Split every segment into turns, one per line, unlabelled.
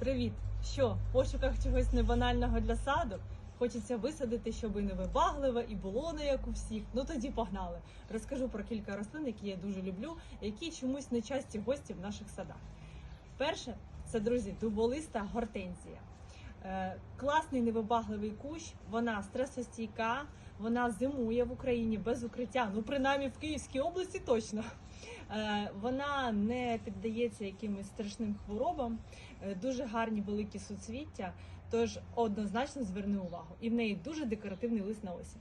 Привіт! Що, в пошуках чогось небанального для саду? Хочеться висадити, щоб і не вибагливо, і було не як у всіх. Ну тоді погнали. Розкажу про кілька рослин, які я дуже люблю, які чомусь не часті гості в наших садах. Перше, це друзі, дуболиста гортензія. Е, класний невибагливий кущ, вона стресостійка, вона зимує в Україні без укриття. Ну, принаймні в Київській області точно. Е, Вона не піддається якимось страшним хворобам, дуже гарні великі суцвіття. Тож однозначно зверни увагу. І в неї дуже декоративний лист на осінь.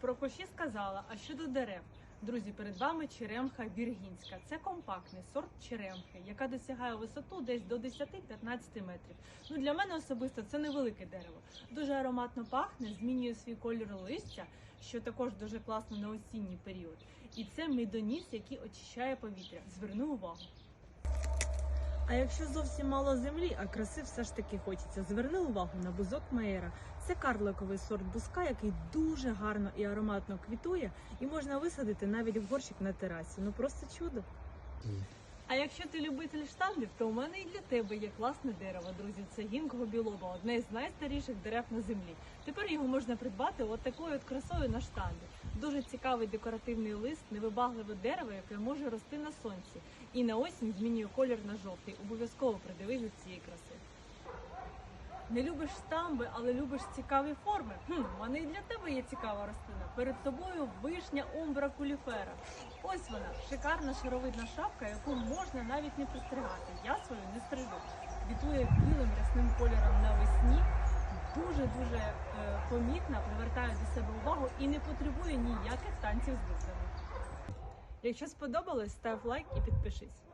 Про кущі сказала, а щодо дерев. Друзі, перед вами черемха віргінська. Це компактний сорт черемхи, яка досягає висоту десь до 10-15 метрів. Ну для мене особисто це невелике дерево. Дуже ароматно пахне, змінює свій кольор листя, що також дуже класно на осінній період. І це медоніс, який очищає повітря. Зверни увагу. А якщо зовсім мало землі, а краси все ж таки хочеться, зверни увагу на бузок Мейера. Це карликовий сорт бузка, який дуже гарно і ароматно квітує, і можна висадити навіть в горщик на терасі. Ну просто чудо. А якщо ти любитель штамбів, то у мене і для тебе є класне дерево, друзі. Це гінго білоба, одне з найстаріших дерев на землі. Тепер його можна придбати от такою от красою на штанді. Дуже цікавий декоративний лист, невибагливе дерево, яке може рости на сонці. І на осінь змінює колір на жовтий. Обов'язково придивись до цієї краси. Не любиш штамби, але любиш цікаві форми. Хм, у мене і для тебе є цікава рослина. Перед тобою вишня умбра куліфера. Ось вона, шикарна шаровидна шапка, яку можна навіть не пристригати. Я свою не стрижу. Квітує білим рясним кольором навесні. Дуже дуже е, помітна, привертає до себе увагу і не потребує ніяких танців з буквами. Якщо сподобалось, став лайк і підпишись.